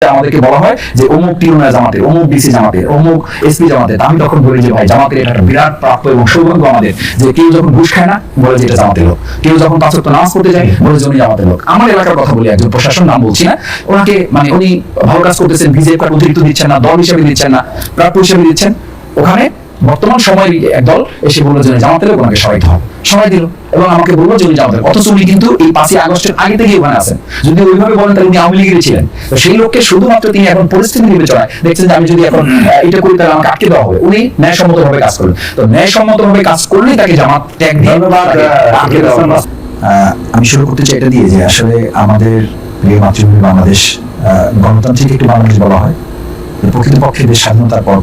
আমাদেরকে বলা হয় যে অমুক জামাতের অমুক জামাতের, অমুক এসপি জামাতের, আমি তখন বলি যে ভাই, জামাতের এটা বিরাট প্রাপ্য এবং সৌভাগ্য আমাদের যে কেউ যখন ঘুষ খায় না, বলে যে এটা জামাতের লোক। কেউ যখন পাঁচত্ব নাচ পড়তে যায়, বলে যে উনি জামাতের লোক। আমার এলাকার কথা বলি, একজন প্রশাসন নাম বলছি না। ওনাকে মানে উনি ভালো কাজ করতেছেন, বিজেপি অতিরিক্ত দিচ্ছেন না, দল হিসেবে দিচ্ছেন না, প্রাপ্য হিসেবে দিচ্ছেন। ওখানে বর্তমান সময়ের একদল এসে বলল যে উনি জামাতের লোক ওনাকে সরাইতে হবে সরাই দিল এবং আমাকে বলল যে উনি জামাতের। অথচ উনি কিন্তু এই পাঁচই আগস্টের আগে থেকে ওখানে আছেন। যদি ওইভাবে বলেন তাহলে উনি আওয়ামী লীগের ছিলেন। তো সেই লোককে শুধুমাত্র তিনি এখন পরিস্থিতি বিবেচনায় দেখছেন যে আমি যদি এখন এটা করি তাহলে আমাকে আটকে দেওয়া হবে। উনি ন্যায়সম্মত ভাবে কাজ করলেন। তো ন্যায়সম্মত ভাবে কাজ করলেই তাকে জামাত দিয়ে ধন্যবাদ, আমি শুরু করতে চাই এটা দিয়ে যে আসলে আমাদের প্রিয় মাতৃভূমি বাংলাদেশ আহ, গণতান্ত্রিক একটি বাংলাদেশ বলা হয়। প্রকৃতপক্ষে দেশ স্বাধীনতার পর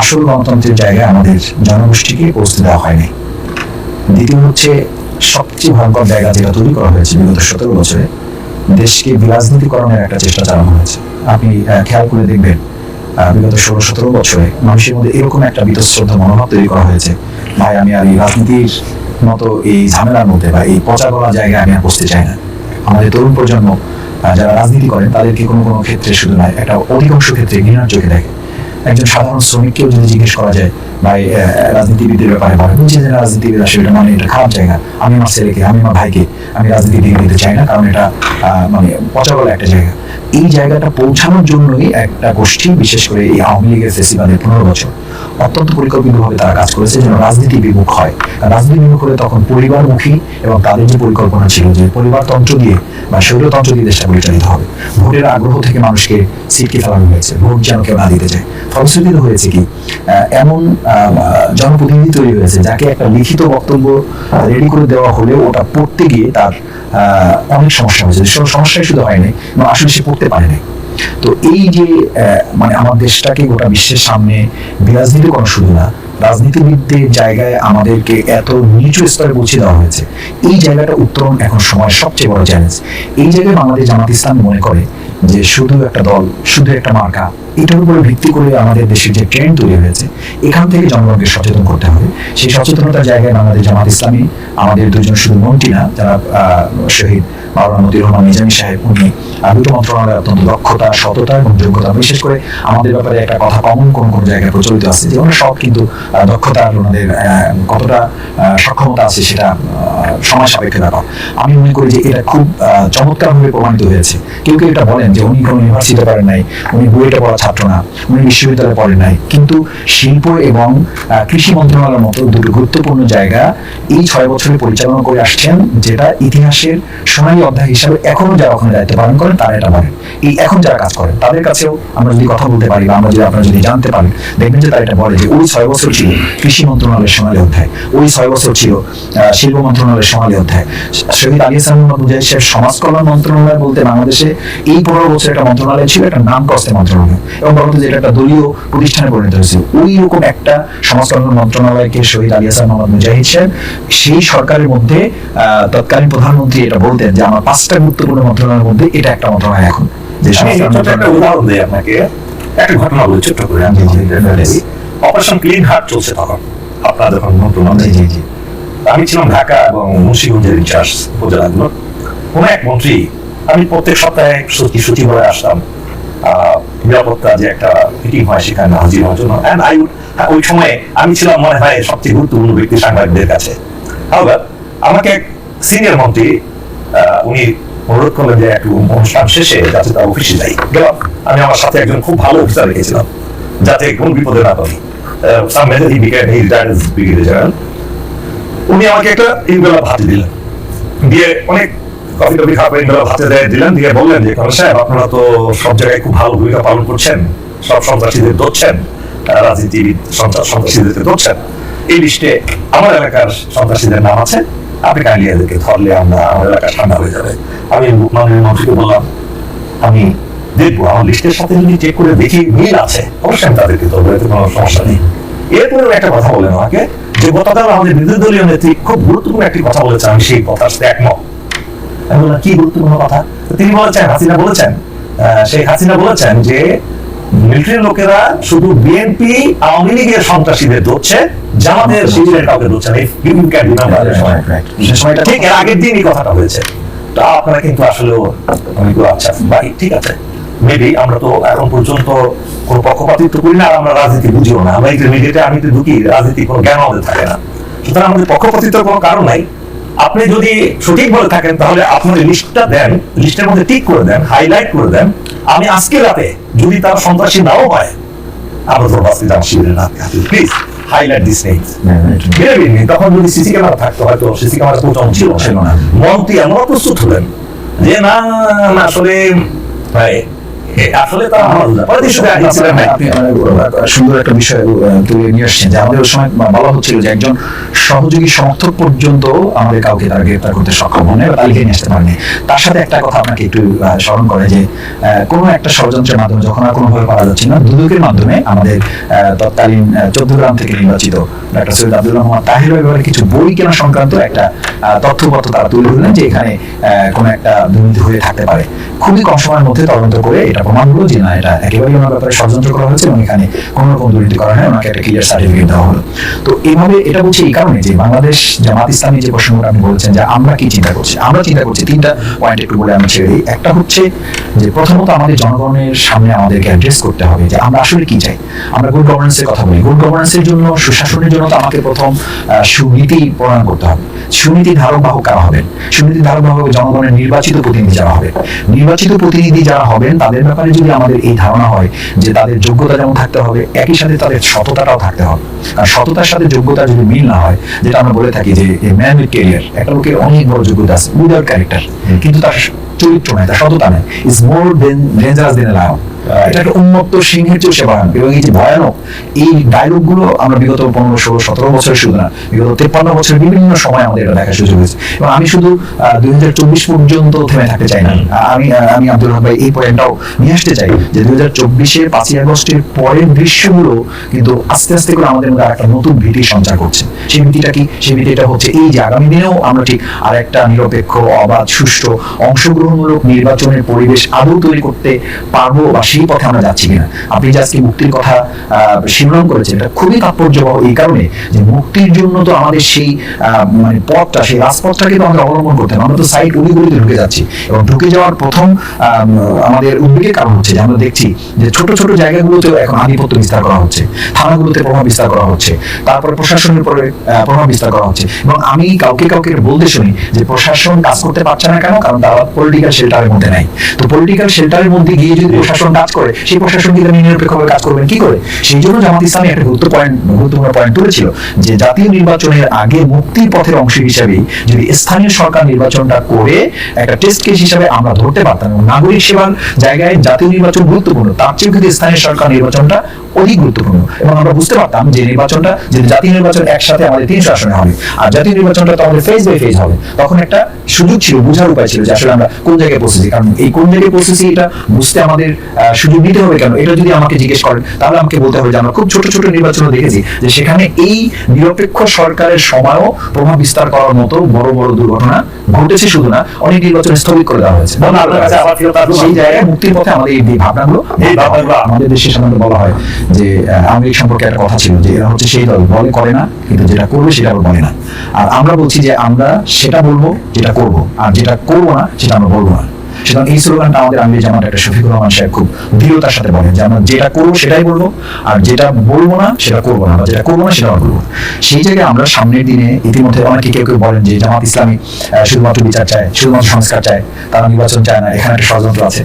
আসল গণতন্ত্রের জায়গায় আমাদের জনগোষ্ঠীকে পৌঁছে দেওয়া হয়নি। দ্বিতীয় হচ্ছে, সবচেয়ে ভয়ঙ্কর জায়গা যেটা তৈরি করা হয়েছে বিগত সতেরো বছরে, দেশকে বিরাজনীতিকরণের একটা চেষ্টা চালানো হয়েছে। আপনি খেয়াল করে দেখবেন বিগত ষোলো সতেরো বছরে মানুষের মধ্যে এরকম একটা বিতশ্রদ্ধ মনোভাব তৈরি করা হয়েছে, ভাই, আমি আর এই রাজনীতির মতো এই ঝামেলার মধ্যে বা এই পচা গলা জায়গায় আমি আর বসতে চাই না। আমাদের তরুণ প্রজন্ম যারা রাজনীতি করেন, তাদেরকে কোনো কোনো ক্ষেত্রে শুধু নয়, একটা অধিকাংশ ক্ষেত্রে ঘৃণার চোখে দেখে। একজন সাধারণ শ্রমিককেও যদি জিজ্ঞেস করা যায় ভাই আহ, রাজনীতিবিদদের ব্যাপারে বলে বলছে যে রাজনীতিবিদ আসলে এটা মানে এটা খারাপ জায়গা। আমি আমার ছেলেকে আমি আমার ভাইকে আমি রাজনীতি দিয়ে দিতে চাই না কারণ এটা মানে পচা গলা একটা জায়গা। এই জায়গাটা পৌঁছানোর জন্যই একটা গোষ্ঠী বিশেষ করে এই আওয়ামী লীগের ফেসিবাদের পনেরো বছর অত্যন্ত পরিকল্পিতভাবে তারা কাজ করেছে যেন রাজনীতি বিমুখ হয়। রাজনীতি বিমুখ হলে তখন পরিবারমুখী এবং তাদের যে পরিকল্পনা ছিল যে পরিবারতন্ত্র দিয়ে বা স্বৈরতন্ত্র দিয়ে দেশটা পরিচালিত হবে। ভোটের আগ্রহ থেকে মানুষকে সিটকে ফেলানো হয়েছে ভোট যেন কেউ না দিতে চায়। ফলশ্রুতিতে হয়েছে কি এমন জনপ্রতিনিধি তৈরি হয়েছে যাকে একটা লিখিত বক্তব্য রেডি করে দেওয়া হলেও ওটা পড়তে গিয়ে তার অনেক সমস্যা হয়েছে। শুধু সমস্যাই শুধু হয়নি এবং আসলে সে পড়তে পারেনি তো এই যে মানে আমার দেশটাকে গোটা বিশ্বের সামনে বিরাজনীতি করা শুধু না, রাজনীতিবিদদের জায়গায় আমাদেরকে এত নিচু স্তরে পৌঁছে দেওয়া হয়েছে। এই জায়গাটা উত্তরণ এখন সময় সবচেয়ে বড় চ্যালেঞ্জ এই জায়গায় বাংলাদেশ জামাত ইসলাম মনে করে যে শুধু একটা দল, শুধু একটা মার্কা, এটার উপরে ভিত্তি করে আমাদের দেশের যে ট্রেন্ড তৈরি হয়েছে, এখান থেকে জনগণকে সচেতন করতে হবে। সেই সচেতনতার জায়গায় বাংলাদেশ জামাত ইসলামী, আমাদের দুজন শুধু মন্ত্রী না, যারা শহীদ মাওলানা মতিউর রহমান নিজামী সাহেব, উনি দুটো মন্ত্রণালয়ের অত্যন্ত দক্ষতা, সততা এবং যোগ্যতা, বিশেষ করে আমাদের ব্যাপারে একটা কথা কমন কোন কোন জায়গায় প্রচলিত আছে, যে ওনারা সব কিন্তু দক্ষতা ওনাদের কতটা সক্ষমতা আছে সেটা সময় সাপেক্ষে ব্যাপার। আমি মনে করি যে এটা খুব চমৎকার ভাবে প্রমাণিত হয়েছে। কেউ কেউ এটা বলেন যে উনি কোনো ইউনিভার্সিটিতে পড়েন নাই, উনি বুয়েটে পড়া ছাত্র না, উনি বিশ্ববিদ্যালয়ে পড়েন নাই। কিন্তু শিল্প এবং কৃষি মন্ত্রণালয়ের মতো দুটো গুরুত্বপূর্ণ জায়গা এই ছয় বছরে পরিচালনা করে আসছেন, যেটা ইতিহাসের সোনালী অধ্যায় হিসাবে এখনও যারা ওখানে দায়িত্ব পালন করেন, তারা এটা বলেন এই এখন যারা কাজ করেন, তাদের কাছেও আমরা যদি কথা বলতে পারি বা আমরা যদি আপনারা যদি জানতে পারেন, দেখবেন যে তারা এটা বলে যে ওই ছয় বছর ছিল কৃষি মন্ত্রণালয়ের সোনালী অধ্যায়, ওই ছয় বছর ছিল শিল্প মন্ত্রণালয়ের সোনালী অধ্যায়। শহীদ আলী হাসান মুজাহিদ সাহেব সমাজ কল্যাণ মন্ত্রণালয় বলতে বাংলাদেশে এই পনেরো বছর একটা মন্ত্রণালয় ছিল একটা নাম কস্তে মন্ত্রণালয়। এবং বলতো যে এটা একটা দলীয় প্রতিষ্ঠানে পরিণত হয়েছে ওই রকম একটা সমাজ মন্ত্রণালয়কে শহীদ আলী হাসান মোহাম্মদ মুজাহিদ সাহেব সেই সরকারের মধ্যে তৎকালীন প্রধানমন্ত্রী এটা বলতেন যে আমার পাঁচটা গুরুত্বপূর্ণ মন্ত্রণালয়ের মধ্যে এটা একটা মন্ত্রণালয় এখন। যে একটা উদাহরণ দিই আপনাকে। একটা ঘটনা বলি ছোট্ট করে। আমি। অপারেশন ক্লিন হার্ট চলছে তখন। আপনার যখন জি জি আমি ছিলাম ঢাকা এবং মুন্সিগঞ্জের ইনচার্জ উপজেলাগুলো কোনো এক মন্ত্রী আমি প্রত্যেক সপ্তাহে সত্যি সচিবালয়ে আসতাম। নিরাপত্তা যে একটা মিটিং হয় সেখানে হাজির হওয়ার জন্য। And I would- ওই সময়ে আমি ছিলাম মনে হয় সবচেয়ে গুরুত্বপূর্ণ ব্যক্তি সাংবাদিকদের কাছে। However, আমাকে এক সিনিয়র মন্ত্রী উনি অনুরোধ করলেন যে একটু অনুষ্ঠান শেষে যাতে তার অফিসে যাই। গেলাম। আমি আমার সাথে একজন খুব ভালো অফিসার রেখেছিলাম যাতে কোন বিপদে না পড়ি। Some major he became he retired brigadier উনি আমাকে একটা ইনভেলপ হাতে দিলেন। দিয়ে অনেক কফি টফি দিয়ে দিলেন দিয়ে বললেন যে, কারণ সাহেব, আপনারা তো সব জায়গায় খুব ভালো ভূমিকা পালন করছেন। সব সন্ত্রাসীদের ধরছেন রাজনীতিবিদ ধরছেন এই লিস্টে আমার এলাকার সন্ত্রাসীদের নাম আছে। আপনি কাইন্ডলি এদেরকে ধরলে আমরা, আমার এলাকা ঠান্ডা হয়ে যাবে। আমি মাননীয় মন্ত্রীকে বললাম, আমি দেখব, আমার লিস্টের সাথে যদি চেক করে দেখি মিল আছে, অবশ্যই আমি তাদেরকে ধরবো, এতে কোনো সমস্যা নেই। এরপরেও একটা কথা বলেন আমাকে, যে গতকাল আমাদের বিরোধী দলীয় নেত্রী, খুব গুরুত্বপূর্ণ একটি কথা বলেছেন আমি সেই কথার একমত। আমি বললাম কি গুরুত্বপূর্ণ কথা? তিনি বলেছেন হাসিনা বলেছেন হাসিনা বলেছেন যে মিলিটারি লোকেরা শুধু বিএনপি আওয়ামী লীগের সন্ত্রাসীদের ধরছে জামাতের শিবিরের কাউকে ধরছে না. সময়টা ঠিক এর আগের দিন এই কথাটা হয়েছে। তা আপনারা কিন্তু আসলে আচ্ছা ভাই ঠিক আছে। মেবি আমরা তো এখন পর্যন্ত কোনো পক্ষপাতিত্ব করি না আর আমরা রাজনীতি বুঝিও না। আমরা ইন্টারমিডিয়েটে আমি তো ঢুকি রাজনীতি কোনো জ্ঞান আমাদের থাকে না। সুতরাং আমাদের পক্ষপাতিত্বের কোনো কারণ নাই। আপনি যদি সঠিক বলে থাকেন তাহলে আপনার লিস্টটা দেন লিস্টের মধ্যে টিক করে দেন হাইলাইট করে দেন আমি আজকে রাতে যদি তার সন্ত্রাসী নাও হয় আমরা তো বাস্তি যাব শিবিরের প্লিজ হাইলাইট দিস নেমস তখন যদি সিসি ক্যামেরা থাকতো হয়তো সিসি ক্যামেরা পৌঁছানো ছিল না। ছিল না। মন্ত্রী এমন প্রস্তুত হলেন যে না না আসলে আসলে তারা আমার পরে আহ, সুন্দর একটা বিষয় তুলে নিয়ে আসছেন। যে আমাদের সময় বলা হচ্ছিল যে একজন সহযোগী সমর্থক পর্যন্ত আমাদের কাউকে তারা গ্রেপ্তার করতে সক্ষম হন তালিকায় নিয়ে আসতে পারেনি। তার সাথে একটা কথা আপনাকে একটু স্মরণ করে যে কোনো একটা ষড়যন্ত্রের মাধ্যমে যখন আর কোনোভাবে পারা যাচ্ছে না দুদকের মাধ্যমে আমাদের তৎকালীন চৌদ্দগ্রাম থেকে নির্বাচিত ডাক্তার সৈয়দ আব্দুল রহমান তাহিরের ব্যাপারে কিছু বই কেনা সংক্রান্ত একটা তথ্যপত্র তারা তুলে ধরলেন যে এখানে কোনো একটা দুর্নীতি হয়ে থাকতে পারে। খুবই কম সময়ের মধ্যে তদন্ত করে এটা প্রমাণ হলো যে না, এটা একেবারেই ওনার ব্যাপারে ষড়যন্ত্র করা হয়েছে এবং এখানে কোনো রকম দুর্নীতি করা হয় ওনাকে একটা ক্লিয়ার সার্টিফিকেট দেওয়া হলো। তো এইভাবে এটা বলছি এই কারণে যে বাংলাদেশ জামাত ইসলামী যে প্রসঙ্গটা আপনি বলেছেন যে আমরা কি চিন্তা করছি, আমরা চিন্তা করছি তিনটা পয়েন্ট একটু বলে আমি ছেড়ে দিই। একটা হচ্ছে যে প্রথমত আমাদের জনগণের সামনে আমাদেরকে অ্যাড্রেস করতে হবে যে আমরা আসলে কি চাই। আমরা গুড গভর্নেন্সের কথা বলি। গুড গভর্নেন্সের জন্য, সুশাসনের জন্য তো আমাকে প্রথম সুনীতি প্রণয়ন করতে হবে। সুনীতি ধারক বাহক কারা হবেন? সুনীতি ধারক বাহক জনগণের নির্বাচিত প্রতিনিধি যারা হবে নির্বাচিত প্রতিনিধি যারা হবেন, তাদের ব্যাপারে যদি আমাদের এই ধারণা হয় যে তাদের যোগ্যতা যেমন থাকতে হবে, একই সাথে তাদের সততাটাও থাকতে হবে। আর সততার সাথে যোগ্যতা যদি মিল না হয়, যেটা আমরা বলে থাকি যে ম্যান উইথ কেরিয়ার একটা লোকের অনেক বড় যোগ্যতা আছে উইদাউট ক্যারেক্টার কিন্তু তার চরিত্র নাই, তার সততা নাই is more dangerous than lion এটা একটা সিংহের চেয়ে সে এবং এই যে ভয়ানক এই আমরা বিগত পনেরো, ষোলো, সতেরো বছরের শুধু না, বিগত তেপ্পান্ন বছরের বিভিন্ন সময় আমাদের এটা দেখার সুযোগ হয়েছে। এবং আমি শুধু দুই হাজার চব্বিশ পর্যন্ত থেমে থাকতে চাই না। আমি আমি আব্দুল ভাই এই পয়েন্টটাও নিয়ে আসতে চাই যে দুই হাজার পাঁচই আগস্টের পরের দৃশ্যগুলো কিন্তু আস্তে আস্তে করে আমাদের মধ্যে একটা নতুন ভীতি সঞ্চার করছে। সেই ভীতিটা কি? সেই ভীতিটা হচ্ছে এই যে আগামী দিনেও আমরা ঠিক আর একটা নিরপেক্ষ, অবাধ, সুষ্ঠু, অংশগ্রহণমূলক নির্বাচনের পরিবেশ আদৌ তৈরি করতে পারব বা সেই পথে আমরা যাচ্ছি কিনা। আপনি যে আজকে মুক্তির কথা শিরোনাম করেছেন এটা খুবই তাৎপর্যবহ এই কারণে যে মুক্তির জন্য তো আমাদের সেই মানে পথটা সেই রাজপথটাকে তো আমাদের অবলম্বন করতে হবে। আমরা তো সাইড উলিগুলিতে ঢুকে যাচ্ছি। এবং ঢুকে যাওয়ার প্রথম আম, আমাদের উদ্বেগের কারণ হচ্ছে যে আমরা দেখছি যে ছোট ছোট জায়গাগুলোতেও এখন আধিপত্য বিস্তার করা হচ্ছে। থানাগুলোতে প্রভাব বিস্তার করা হচ্ছে। তারপরে প্রশাসনের উপরে প্রভাব বিস্তার করা হচ্ছে। এবং আমি কাউকে কাউকে বলতে শুনি যে প্রশাসন কাজ করতে পারছে না কেন? কারণ তারা পলিটিক্যাল শেল্টারের মধ্যে নাই। তো পলিটিক্যাল শেল্টারের মধ্যে গিয়ে যদি প্রশাসন কাজ করে, সেই প্রশাসন কি তারা নিরপেক্ষভাবে কাজ করবেন। কি করে? সেই জন্য জামাত ইসলামী একটা গুরুত্ব পয়েন্ট, গুরুত্বপূর্ণ পয়েন্ট তুলেছিল যে জাতীয় নির্বাচনের আগে মুক্তির পথের অংশ হিসাবে যদি স্থানীয় সরকার নির্বাচনটা করে একটা টেস্ট কেস হিসাবে আমরা ধরতে পারতাম এবং নাগরিক সেবার জায়গায় জাতীয় নির্বাচন গুরুত্বপূর্ণ, তার চেয়েও কিন্তু স্থানীয় সরকার নির্বাচনটা অধিক গুরুত্বপূর্ণ এবং আমরা বুঝতে পারতাম যে নির্বাচনটা যদি জাতীয় নির্বাচন একসাথে আমাদের তিনশো আসনে হবে আর জাতীয় নির্বাচনটা তো আমাদের ফেজ বাই ফেজ হবে। তখন একটা সুযোগ ছিল, বোঝার উপায় ছিল যে আসলে আমরা কোন জায়গায় পৌঁছেছি। কারণ এই কোন জায়গায় পৌঁছেছি এটা বুঝতে আমাদের সুযোগ নিতে হবে কেন? এটা যদি আমাকে জিজ্ঞেস করেন তাহলে আমাকে বলতে হবে যে আমরা খুব ছোট ছোট নির্বাচনও দেখেছি যে সেখানে এই নিরপেক্ষ সরকারের সময়ও প্রভাব বিস্তার করার মতো বড় বড় দুর্ঘটনা ঘটেছে শুধু না অনেক নির্বাচন স্থগিত করে দেওয়া হয়েছে। সেই জায়গায় মুক্তির পথে আমাদের এই ভাবনাগুলো আমাদের দেশে সাধারণত বলা হয় যে আওয়ামী সম্পর্কে একটা কথা ছিল যে এরা হচ্ছে সেই দল বলে করে না কিন্তু যেটা করবে সেটা আবার বলে না। আর আমরা বলছি যে আমরা সেটা বলব যেটা করব আর যেটা করব না সেটা আমরা বলব না। সুতরাং এই স্লোগানটা আমাদের আমির একটা শফিকুর রহমান সাহেব খুব দৃঢ়তার সাথে বলেন যে আমরা যেটা করব সেটাই বলব, আর যেটা বলব না সেটা করব না যেটা করব না সেটা সেই জায়গায় আমরা সামনের দিনে ইতিমধ্যে অনেকে কেউ কেউ বলেন যে জামাত ইসলামী শুধুমাত্র বিচার চায়, শুধুমাত্র সংস্কার চায়, তারা নির্বাচন চায় না, এখানে একটা ষড়যন্ত্র আছে।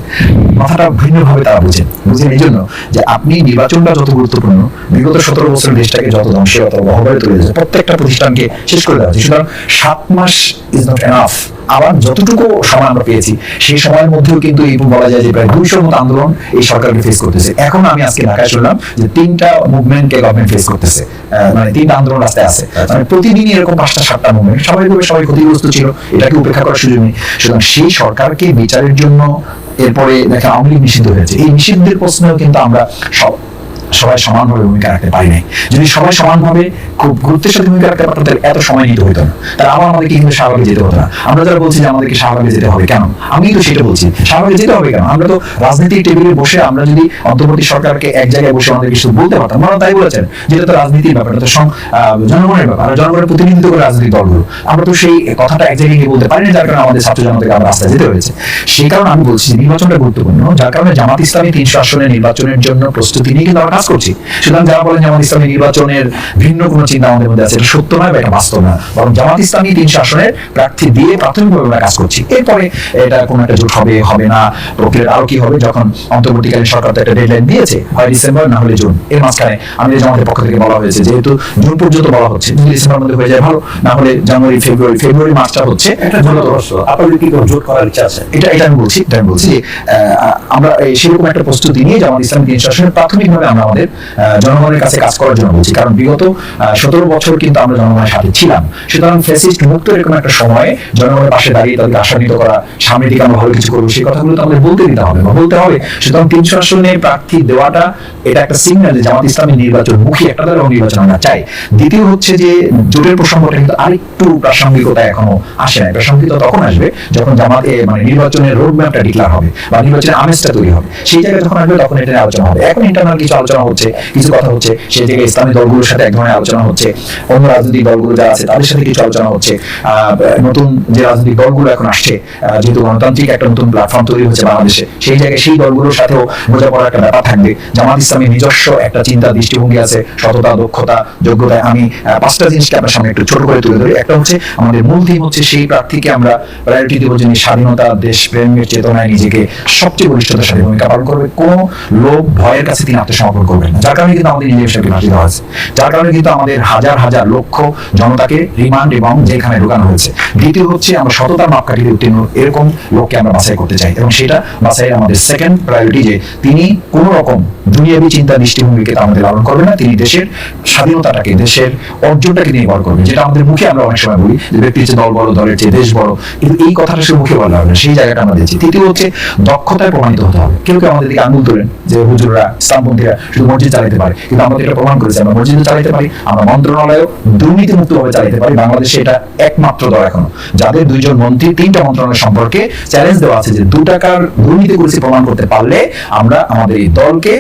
ভিন্নভাবে তারা বুঝেন বুঝেন এই জন্য যে আপনি নির্বাচনটা যত গুরুত্বপূর্ণ, বিগত সতেরো বছর দেশটাকে যত ধ্বংসের অত গহবরে তুলে প্রত্যেকটা প্রতিষ্ঠানকে শেষ করে দেওয়া হচ্ছে সুতরাং সাত মাস ইজ নট এনাফ আবার যতটুকু সময় আমরা পেয়েছি, সেই সময়ের মধ্যেও কিন্তু এই বলা যায় যে প্রায় দুইশোর মতো আন্দোলন এই সরকারকে ফেস করতেছে। এখন আমি আজকে ঢাকায় শুনলাম যে তিনটা মুভমেন্টকে গভর্নমেন্ট ফেস করতেছে। মানে তিনটা আন্দোলন রাস্তায় আছে। মানে এরকম পাঁচটা, সাতটা মুভমেন্ট স্বাভাবিকভাবে সবাই ক্ষতিগ্রস্ত ছিল, এটাকে উপেক্ষা করার সুযোগ নেই। সুতরাং সেই সরকারকে বিচারের জন্য এরপরে দেখা আওয়ামী লীগ নিষিদ্ধ হয়েছে। এই নিষিদ্ধের প্রশ্নেও কিন্তু আমরা সব সবাই সমানভাবে ভূমিকা রাখতে পারি নাই। যদি সবাই সমানভাবে খুব গুরুত্বের সাথে ভূমিকা রাখতে পারতাম তাহলে এত সময় নিতে হতো না। তাহলে আবার আমাদেরকে কিন্তু শাহবাগে যেতে হতো না। আমরা যারা বলছি যে আমাদেরকে শাহবাগে যেতে হবে, কেন? আমি তো সেটা বলছি। শাহবাগে যেতে হবে কেন? আমরা তো রাজনীতির টেবিলে বসে আমরা যদি অন্তর্বর্তী সরকারকে এক জায়গায় বসে আমাদের কিছু বলতে পারতাম, ওনারা তাই বলেছেন যেটা তো রাজনীতির ব্যাপার, এটা তো জনগণের ব্যাপার জনগণের প্রতিনিধিত্ব করে রাজনৈতিক দলগুলো। আমরা তো সেই কথাটা এক জায়গায় গিয়ে বলতে পারি না যার কারণে আমাদের ছাত্র জনতাকে আমরা রাস্তায় যেতে হয়েছে। সেই কারণে আমি বলছি নির্বাচনটা গুরুত্বপূর্ণ, যার কারণে জামাত ইসলামী তিনশো আসনের নির্বাচনের জন্য প্রস্তুতি নিয়ে কিন্তু আমরা কাজ করছি। সুতরাং যারা বলেন জামাত ইসলামী নির্বাচনের ভিন্ন কোনো চিন্তা আমাদের মধ্যে আছে এটা সত্য নয় বা এটা বাস্তব না। বরং জামাত ইসলামী তিনশো আসনের প্রার্থী দিয়ে প্রাথমিকভাবে আমরা কাজ করছি। এরপরে এটা কোনো একটা জোট হবে হবে না প্রক্রিয়া আরও কি হবে যখন অন্তর্বর্তীকালীন সরকার তো একটা ডেডলাইন দিয়েছে হয় ডিসেম্বর না হলে জুন। এর মাঝখানে আমাদের জামাতের পক্ষ থেকে বলা হয়েছে যেহেতু জুন পর্যন্ত বলা হচ্ছে যদি ডিসেম্বর মধ্যে হয়ে যায় ভালো না হলে জানুয়ারি ফেব্রুয়ারি ফেব্রুয়ারি মাসটা হচ্ছে আপনাদের কি কোনো জোট করার ইচ্ছা আছে? এটা এটা আমি বলছি এটা আমি বলছি আহ, আমরা সেরকম একটা প্রস্তুতি নিয়ে যেমন ইসলাম দিন শাসনের প্রাথমিকভাবে আমরা আমাদের আহ, জনগণের কাছে কাজ করার জন্য বলছি। কারণ বিগত সতেরো বছর কিন্তু আমরা জনগণের সাথে ছিলাম। সুতরাং ফেসিস্ট মুক্ত এরকম একটা সময়ে জনগণের পাশে দাঁড়িয়ে তাদেরকে আশান্বিত করা সামনের দিকে আমরা ভালো কিছু করব সেই কথাগুলো তো আমাদের বলতে দিতে হবে। বা বলতে হবে সুতরাং তিনশো আসনে প্রার্থী দেওয়াটা এটা একটা সিগন্যাল যে জামাত ইসলামী নির্বাচন মুখী একটা দল নির্বাচন আমরা চাই। দ্বিতীয় হচ্ছে যে জোটের প্রসঙ্গটা কিন্তু আরেকটু প্রাসঙ্গিকতা এখনও আসে না প্রাসঙ্গিকতা তখন আসবে যখন জামাত মানে নির্বাচনের রোড ম্যাপটা ডিক্লার হবে বা নির্বাচনের আমেজটা তৈরি হবে। সেই জায়গায় যখন আসবে তখন এটা আলোচনা হবে। এখন ইন্টারনাল কিছু আলোচনা হচ্ছে, কিছু কথা হচ্ছে, সেই জায়গায় ইসলামী দলগুলোর সাথে এক ধরনের আলোচনা হচ্ছে, অন্য রাজনৈতিক দলগুলো যারা আছে তাদের সাথে কিছু আলোচনা হচ্ছে। নতুন যে রাজনৈতিক দলগুলো এখন আসছে যেহেতু গণতান্ত্রিক একটা নতুন প্ল্যাটফর্ম তৈরি হচ্ছে বাংলাদেশে, সেই জায়গায় সেই দলগুলোর সাথেও একটা ব্যাপার থাকবে। জামাত ইসলামের নিজস্ব একটা চিন্তা দৃষ্টিভঙ্গি আছে, সততা, দক্ষতা, যোগ্যতায়। আমি পাঁচটা জিনিসকে আপনার সামনে একটু ছোট করে তুলে ধরি। একটা হচ্ছে, আমাদের মূল থিম হচ্ছে সেই প্রার্থীকে আমরা প্রায়োরিটি দেবো যিনি স্বাধীনতা দেশ প্রেমের চেতনায় নিজেকে সবচেয়ে বলিষ্ঠতার সাথে ভূমিকা পালন করবে। কোনো লোভ, ভয়ের কাছে তিনি আত্মসমর্পণ করবেন যার কারণে কিন্তু আমাদের নিজস্বকে ফাঁসি দেওয়া হয়েছে। যার কারণে কিন্তু আমাদের হাজার হাজার লক্ষ জনতাকে রিমান্ড এবং জেলখানে ঢোকানো হয়েছে। দ্বিতীয় হচ্ছে আমরা সততার মাপকাঠিতে উত্তীর্ণ এরকম লোককে আমরা বাছাই করতে চাই এবং সেটা বাছাই আমাদের সেকেন্ড প্রায়োরিটি যে তিনি কোন রকম দুনিয়াবী চিন্তা দৃষ্টিভঙ্গিকে আমাদের লালন করবে না। তিনি দেশের স্বাধীনতাটাকে, দেশের অর্জনটাকে নিয়ে বড় করবেন, যেটা আমাদের মুখে আমরা অনেক সময় বলি যে ব্যক্তির চেয়ে দল বড়, দলের চেয়ে দেশ বড়। কিন্তু এই কথাটা সে মুখে বলা হবে না, সেই জায়গাটা আমরা দিচ্ছি তৃতীয় হচ্ছে দক্ষতায় প্রমাণিত হতে হবে। কেউ কেউ আমাদেরকে আঙুল তোলেন যে হুজুররা, ইসলামপন্থীরা শুধু মসজিদ চালাতে পারে। কিন্তু আমাদের এটা প্রমাণ করেছে, আমরা মসজিদও চালাতে পারি, আমরা মন্ত্রণালয় দুর্নীতি মুক্ত ভাবে চালাতে পারি। বাংলাদেশে এটা একমাত্র দল এখনও। যাদের দুইজন মন্ত্রী, তিনটা মন্ত্রণালয় সম্পর্কে চ্যালেঞ্জ দেওয়া আছে যে দু টাকার দুর্নীতি করেছে প্রমাণ করতে পারলে আমরা আমাদের এই দলকে,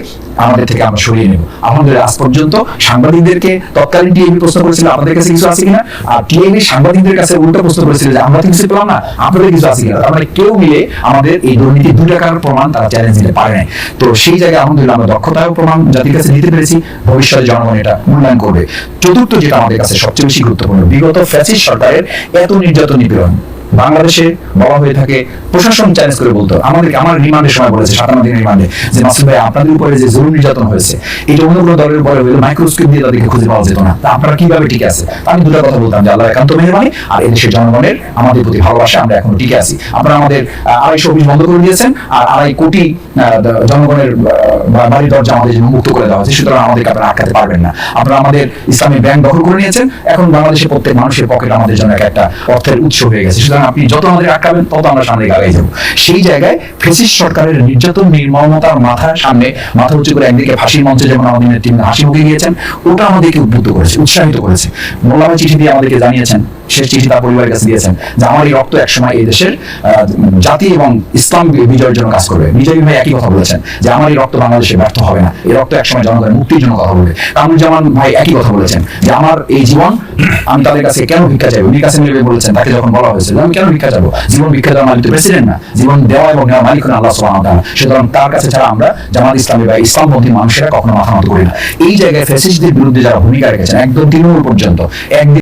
আমাদের থেকে আমরা সরিয়ে নেব। আলহামদুলিল্লাহ, আজ পর্যন্ত সাংবাদিকদেরকে তৎকালীন টিএবি প্রশ্ন করেছিল, আপনাদের কাছে কিছু আছে কিনা? আর টিএবি সাংবাদিকদের কাছে উল্টো প্রশ্ন করেছিল যে আমরা কিছু পেলাম না, আপনাদের কিছু আছে কিনা? মানে কেউ মিলে আমাদের এই দুর্নীতি দু টাকার প্রমাণ তারা চ্যালেঞ্জ দিতে পারে নাই। তো সেই জায়গায় আলহামদুলিল্লাহ আমরা দক্ষতায় প্রমাণ জাতির কাছে নিতে পেরেছি, ভবিষ্যতে জনগণ এটা মূল্যায়ন করবে। চতুর্থ যেটা আমাদের কাছে সবচেয়ে বেশি গুরুত্বপূর্ণ, বিগত ফ্যাসিস্ট সরকারের এত নির্যাতন নিপীড়ন। বাংলাদেশে বলা হয়ে থাকে প্রশাসন চ্যালেঞ্জ করে বলতো আমাদেরকে আমার রিমান্ডের সময় বলেছে সাতান্ন দিনের রিমান্ডে যে মাসুম ভাই আপনাদের উপরে যে জরুরি নির্যাতন হয়েছে এটা অন্য কোনো দলের উপরে হলে মাইক্রোস্কোপ দিয়ে তাদেরকে খুঁজে পাওয়া যেত না। তা আপনারা কীভাবে ঠিক আছে আমি দুটো কথা বলতাম যে আল্লাহ একান্ত মেহরবানি আর এদেশের জনগণের আমাদের প্রতি ভালোবাসা আমরা এখনও টিকে আছি। আপনারা আমাদের আড়াইশো অফিস বন্ধ করে দিয়েছেন আর আড়াই কোটি জনগণের আহ, বা- বাড়ির দরজা আমাদের মুক্ত করে দেওয়া হয়েছে সুতরাং আমাদেরকে আপনারা আটকাতে পারবেন না। আপনারা আমাদের ইসলামী ব্যাংক দখল করে নিয়েছেন এখন বাংলাদেশের প্রত্যেক মানুষের পকেট আমাদের জন্য একটা অর্থের উৎস হয়ে গেছে। সুতরাং আপনি যত আমাদের আটকাবেন, তত আমরা সামনে আগাই যাব। সেই জায়গায় ফেসিস সরকারের নির্যাতন নির্মমতার মাথার সামনে মাথা উঁচু করে একদিকে ফাঁসির মঞ্চে যেমন আমাদের নেত্রী হাসি মুখে গিয়েছেন, ওটা আমাদেরকে উদ্বুদ্ধ করেছে, উৎসাহিত করেছে। মোল্লামা চিঠি দিয়ে আমাদেরকে জানিয়েছেন, শেষ চিঠি তার পরিবারের কাছে দিয়েছেন যে আমার এই রক্ত একসময় এই দেশের জাতি এবং ইসলাম বিজয়ের জন্য কাজ করবে। বিজয়ী ভাই একই কথা বলেছেন যে আমার এই রক্ত বাংলাদেশে ব্যর্থ হবে না। এই রক্ত একসময় জনগণের মুক্তির জন্য কথা বলবে। কামরুজ্জামান ভাই একই কথা বলেছেন যে আমার এই জীবন, আমি তাদের কাছে কেন ভিক্ষা চাইব? উনি বলেছেন, তাকে যখন বলা হয়েছে যে আমি কেন ভিক্ষা যাব জীবন ভিক্ষা দেওয়ার মালিক তো প্রেসিডেন্ট না। জীবন দেওয়া এবং নেওয়া মালিক হলেন আল্লাহ তাআলা। সুতরাং তার কাছে ছাড়া আমরা জামাত ইসলামী বা ইসলামপন্থী মানুষেরা কখনো মাথা নত করি না। এই জায়গায় ফ্যাসিস্টদের বিরুদ্ধে যারা ভূমিকা রেখেছেন, একদম তৃণমূল পর্যন্ত, একদিন